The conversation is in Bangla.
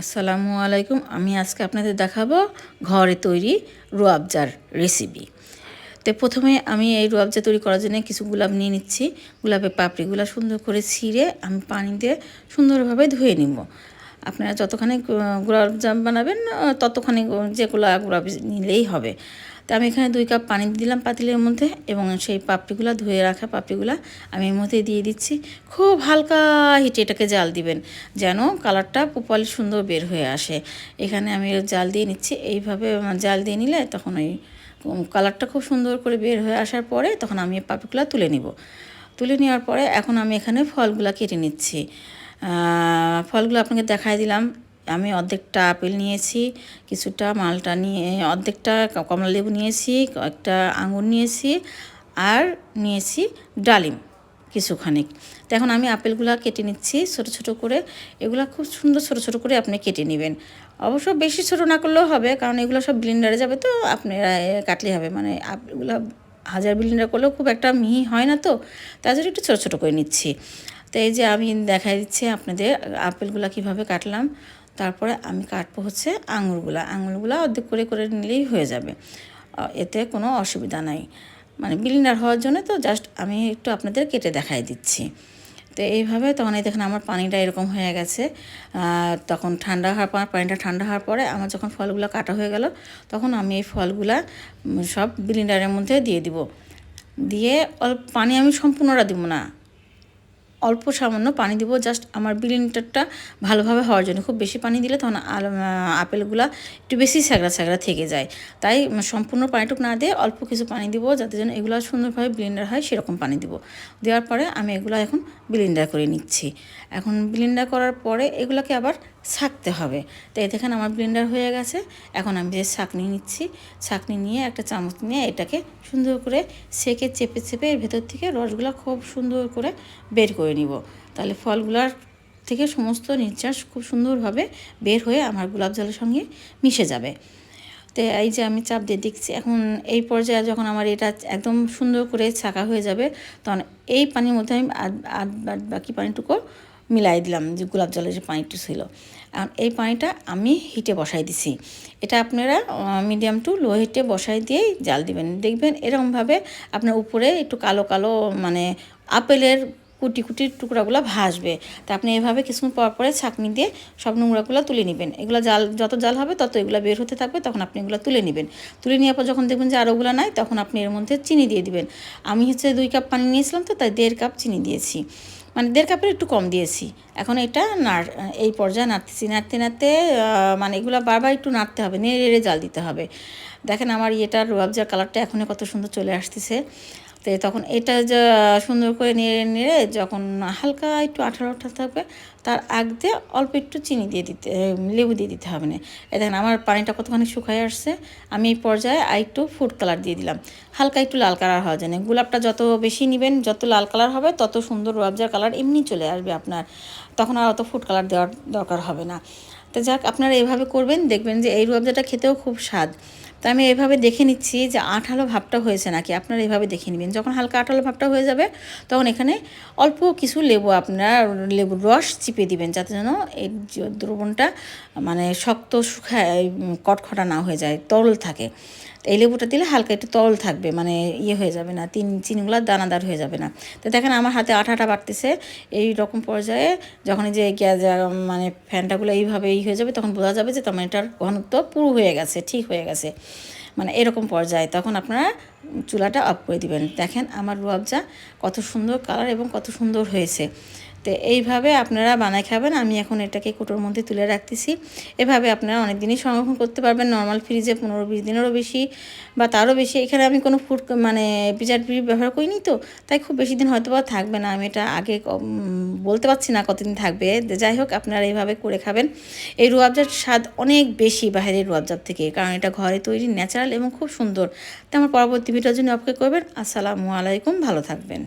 আসসালামু আলাইকুম। আমি আজকে আপনাদের দেখাবো ঘরে তৈরি রুয়াবজার রেসিপি তো প্রথমে আমি এই রুয়াবজা তৈরি করার জন্য কিছু গোলাপ নিয়ে নিচ্ছি। গোলাপের পাপড়িগুলো সুন্দর করে ছিঁড়ে আমি পানি দিয়ে সুন্দরভাবে ধুয়ে নিব। আপনারা যতখানি গোলাপজাম বানাবেন ততখানি যেগুলো গোলাপ নিলেই হবে। তো আমি এখানে দুই কাপ পানি দিলাম পাতিলের মধ্যে এবং সেই পাপড়িগুলো, ধুয়ে রাখা পাপড়িগুলো আমি এর মধ্যে দিয়ে দিচ্ছি। খুব হালকা হিটে এটাকে জাল দিবেন, যেন কালারটা প্রপারলি সুন্দর বের হয়ে আসে। এখানে আমি জাল দিয়ে নিচ্ছি, এইভাবে জাল দিয়ে নিলে তখন ওই কালারটা খুব সুন্দর করে বের হয়ে আসার পরে তখন আমি পাপড়িগুলো তুলে নিব। তুলে নেওয়ার পরে এখন আমি এখানে ফলগুলো কেটে নিচ্ছি। ফলগুলো আপনাকে দেখাই দিলাম। আমি অর্ধেকটা আপেল নিয়েছি, কিছুটা মালটা নিয়ে, অর্ধেকটা কমলা লেবু নিয়েছি একটা আঙুর নিয়েছি আর নিয়েছি ডালিম কিছুখানিক। তো এখন আমি আপেলগুলো কেটে নিচ্ছি ছোট ছোট করে। এগুলো খুব সুন্দর ছোট ছোট করে আপনি কেটে নেবেন। অবশ্য বেশি ছোট না করলেও হবে, কারণ এগুলো সব ব্লিন্ডারে যাবে তো আপনারা কাটলে হবে। মানে আপেলগুলো হাজার ব্লিন্ডার করলেও খুব একটা মিহি হয় না তো তার জন্য একটু ছোটো ছোটো করে নিচ্ছি। তো এই যে আমি দেখাই দিচ্ছি আপনাদের আপেলগুলো কীভাবে কাটলাম। তারপরে আমি কাটবো হচ্ছে আঙুরগুলা। আঙুরগুলো অর্ধেক করে করে নিলেই হয়ে যাবে। এতে কোনো অসুবিধা নাই। মানে বিলিনার হওয়ার জন্য তো জাস্ট আমি একটু আপনাদের কেটে দেখাই দিচ্ছি। তো এইভাবে তখন এই দেখেন আমার পানিটা এরকম হয়ে গেছে। তখন ঠান্ডা হওয়ার পর, পানিটা ঠান্ডা হওয়ার পরে আমার যখন ফলগুলো কাটা হয়ে গেল, তখন আমি এই ফলগুলা সব বিলিন্ডারের মধ্যে দিয়ে দিব। দিয়ে পানি আমি সম্পূর্ণটা দিব না। অল্প সামান্য পানি দিব জাস্ট আমার বিলিনটারটা ভালোভাবে হওয়ার জন্য। খুব বেশি পানি দিলে তখন আপেলগুলা একটু বেশি স্যাগড়া স্যাগড়া থেকে যায়। তাই সম্পূর্ণ পানিটুক না দিয়ে অল্প কিছু পানি দিব, যাতে যেন এগুলো সুন্দরভাবে ব্লিন্ডার হয়, সেরকম পানি দিব। দেওয়ার পরে আমি এগুলো এখন ব্লিন্ডার করে নিচ্ছি। এখন ব্লিন্ডার করার পরে এগুলোকে আবার ছাকতে হবে। তো এই দেখেন আমার ব্লেন্ডার হয়ে গেছে। এখন আমি যে ছাকনি নিচ্ছি। ছাকনি নিয়ে একটা চামচ নিয়ে এটাকে সুন্দর করে সেকে চেপে চেপে এর ভেতর থেকে রসগুলো খুব সুন্দর করে বের করে নিব। তাহলে ফলগুলার থেকে সমস্ত নির্যাস খুব সুন্দরভাবে বের হয়ে আমার গোলাপ জলের সঙ্গে মিশে যাবে। তো এই যে আমি চাপ দিয়ে দেখছি, এখন এই পর্যায়ে যখন আমার এটা একদম সুন্দর করে ছাকা হয়ে যাবে, তখন এই পানির মধ্যে আমি বাকি পানিটুকু মিলাই দিলাম যে গোলাপ জলের যে পানিটা ছিল। আর এই পানিটা আমি হিটে বসাই দিছি। এটা আপনারা মিডিয়াম টু লো হিটে বসাই দিয়েই জাল দিবেন। দেখবেন এরকমভাবে আপনার উপরে একটু কালো কালো মানে আপেলের কুটি কুটি টুকরাগুলো ভাসবে তা আপনি এভাবে কিছুক্ষণ পর পরে ছাঁকনি দিয়ে সব নোংরাগুলো তুলে নেবেন। এগুলো জাল, যত জাল হবে তত এগুলো বের হতে থাকবে, তখন আপনি এগুলো তুলে নেবেন। তুলে নেওয়ার পর যখন দেখবেন যে আরোগুলো নাই, তখন আপনি এর মধ্যে চিনি দিয়ে দিবেন। আমি হচ্ছে দুই কাপ পানি নিয়েছিলাম তো, তাই দেড় কাপ চিনি দিয়েছি। মানে দেড় কাপের একটু কম দিয়েছি। এখন এটা নাড়, এই পর্যায়ে নাড়তেছি। নাড়তে নাড়তে মানে এগুলো বারবার একটু নাড়তে হবে, নেড়ে নেড়ে জাল দিতে হবে। দেখেন আমার ইয়েটার রুয়াবজার কালারটা এখনও কত সুন্দর চলে আসতেছে। তো তখন এটা যা সুন্দর করে নেড়ে নেড়ে যখন হালকা একটু আঠারো আঠা থাকবে, তার আগ দিয়ে অল্প একটু চিনি দিয়ে দিতে, লেবু দিয়ে দিতে হবে। না এ দেখেন, আমার পানিটা কতখানি শুকায় আসছে, আমি এই পর্যায়ে আর একটু ফুড কালার দিয়ে দিলাম। হালকা একটু লাল কালার হওয়া যায় গোলাপটা যত বেশি নেবেন, যত লাল কালার হবে, তত সুন্দর রোয়াবজার কালার এমনি চলে আসবে আপনার। তখন আর অত ফুড কালার দেওয়ার দরকার হবে না। তো যাক, আপনারা এভাবে করবেন, দেখবেন যে এই রুয়াবজাটা খেতেও খুব স্বাদ। তো আমি এভাবে দেখে নিচ্ছি যে আঠালো ভাবটা হয়েছে নাকি? আপনারা এভাবে দেখে নেবেন। যখন হালকা আঠালো ভাবটা হয়ে যাবে, তখন এখানে অল্প কিছু লেবু আপনারা লেবুর রস চিপে দিবেন যাতে যেন এই দ্রবণটা মানে শক্ত, শুকায়, কটখটা না হয়ে যায়, তরল থাকে। এই লেবুটা দিলে হালকা একটু তরল থাকবে মানে ইয়ে হয়ে যাবে না, তিন, চিনিগুলো দানাদার হয়ে যাবে না। তো দেখেন আমার হাতে আঠাটা বাড়তেছে। এই রকম পর্যায়ে যখন যে গ্যাস মানে ফ্যানটাগুলো এইভাবে এই হয়ে যাবে, তখন বোঝা যাবে যে তোমার এটার ঘনত্ব পুরো হয়ে গেছে, ঠিক হয়ে গেছে। মানে এরকম পর্যায়ে তখন আপনারা চুলাটা অফ করে দিবেন। দেখেন আমার রুয়াবজা কত সুন্দর কালার এবং কত সুন্দর হয়েছে। তো এইভাবে আপনারা বানায় খাবেন। আমি এখন এটাকে কুটোর মধ্যে তুলে রাখতেছি। এভাবে আপনারা অনেক দিনই সংরক্ষণ করতে পারবেন। নর্মাল ফ্রিজে পনেরো বিশ দিনেরও বেশি বা তারও বেশি। এখানে আমি কোনো ফুড মানে ফ্রিজ ব্যবহার করিনি তো, তাই খুব বেশি দিন হয়তো বা থাকবে না। আমি এটা আগে বলতে পারছি না কতদিন থাকবে। যাই হোক, আপনারা এইভাবে করে খাবেন। এই রুয়াবজার স্বাদ অনেক বেশি বাইরের রুয়াবজার থেকে, কারণ এটা ঘরে তৈরি ন্যাচারাল এবং খুব সুন্দর। তো আমার পরবর্তী ভিডিওর জন্য অপেক্ষা করবেন। আসসালামু আলাইকুম, ভালো থাকবেন।